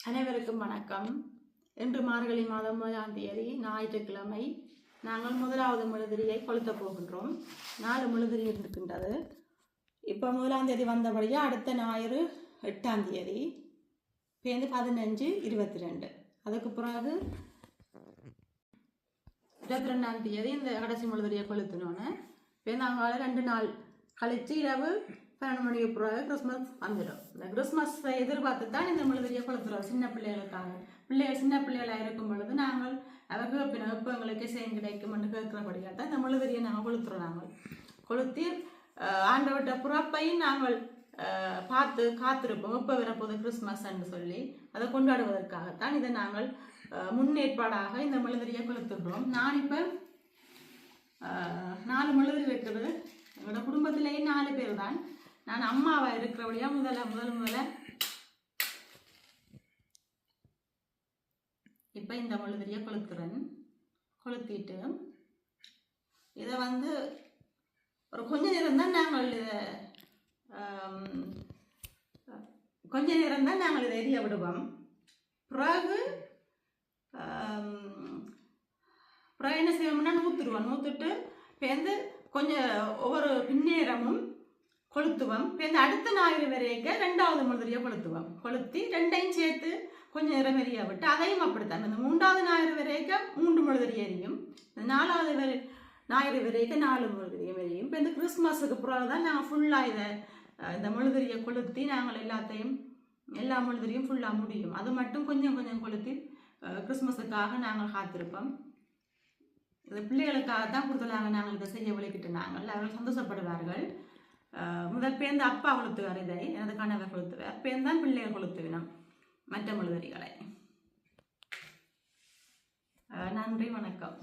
அனைவருக்கும் வணக்கம். இன்று மார்கழி மாதம் முதலாம் தேதி ஞாயிற்றுக்கிழமை நாங்கள் முதலாவது முழுதிரியை கொளுத்தப் போகின்றோம். நாலு முழுதிரி இருக்கின்றது. இப்போ முதலாம் தேதி வந்தபடியாக அடுத்த ஞாயிறு எட்டாம் தேதி பேருந்து பதினஞ்சு இருபத்தி ரெண்டு அதுக்கு பிறகு இருபத்தி ரெண்டாம் தேதி இந்த கடைசி முழுதிரியை கொளுத்தினோன்னு பேருந்து அங்கால ரெண்டு நாள் கழித்து இரவு பன்னெண்டு மணிக்கு பிறகு கிறிஸ்மஸ் வந்துடும். இந்த கிறிஸ்மஸை எதிர்பார்த்து தான் இந்த மெழுதிரியை கொளுத்துறோம் சின்ன பிள்ளைகளுக்காக. பிள்ளைகள் சின்ன பிள்ளைகளாக இருக்கும் பொழுது நாங்கள் அவர்கள் பின் எப்போ எங்களுக்கு செய்யும் கிடைக்கும்னு கேட்குறபடியாக தான் இந்த மெழுதிரியை நாங்கள் கொளுத்துறோம் நாங்கள். கொளுத்தி ஆண்டவட்ட புறப்பையும் நாங்கள் பார்த்து காத்திருப்போம். எப்போ வரப்போகுது கிறிஸ்மஸ்ன்னு சொல்லி அதை கொண்டாடுவதற்காகத்தான் இதை நாங்கள் முன்னேற்பாடாக இந்த மெழுதிரியை கொளுத்துடுறோம் நான் இப்போ நாலு மெழுதிரி இருக்குது எங்களோட குடும்பத்திலேயே நாலு பேர் தான். நான் அம்மாவா இருக்கிறபடியா முதல்ல முதல் முதல்ல. இப்போ இந்த மெழுதிரியை கொளுத்துறேன். கொளுத்திட்டு இதை வந்து ஒரு கொஞ்ச நேரம் தான் நாங்கள் இதை கொஞ்ச நேரம் தான் நாங்கள் இதை எரிய விடுவோம். பிறகு பிறகு என்ன செய்வோம்னா நூற்றுருவோம் நூற்றுட்டு பேருந்து கொஞ்சம் ஒவ்வொரு பின்னேரமும் கொளுத்துவோம். பேருந்து அடுத்த ஞாயிறு வரைக்க ரெண்டாவது முழுதறியாக கொளுத்துவோம். கொளுத்தி ரெண்டையும் சேர்த்து கொஞ்சம் நேரம் எரிய விட்டு அதையும் அப்படித்தான். இந்த மூன்றாவது ஞாயிறு வரைக்க மூன்று முழுதிரி எரியும். இந்த நாலாவது வரை ஞாயிறு வரைக்க நாலு முழுதறியும் எரியும். இப்போ இந்த கிறிஸ்மஸுக்கு பிறகு தான் நாங்கள் ஃபுல்லாக இதை இந்த முழுதறியை கொளுத்தி நாங்கள் எல்லாத்தையும் எல்லா முழுதறியும் ஃபுல்லாக முடியும். அது மட்டும் கொஞ்சம் கொஞ்சம் கொளுத்தி கிறிஸ்மஸுக்காக நாங்கள் காத்திருப்போம். இது பிள்ளைகளுக்காக தான் கொடுத்துலாங்க நாங்கள் இதை செய்ய விளக்கிட்டு நாங்கள் அவர்கள் சந்தோஷப்படுவார்கள். முதல் பேருந்து அப்பா கொளுத்துவார் இதை எனது கணவர் கொளுத்துவார் பேருந்தான் பிள்ளைகள் கொளுத்துவினம் மற்ற முழுதறிகளை நன்றி வணக்கம்.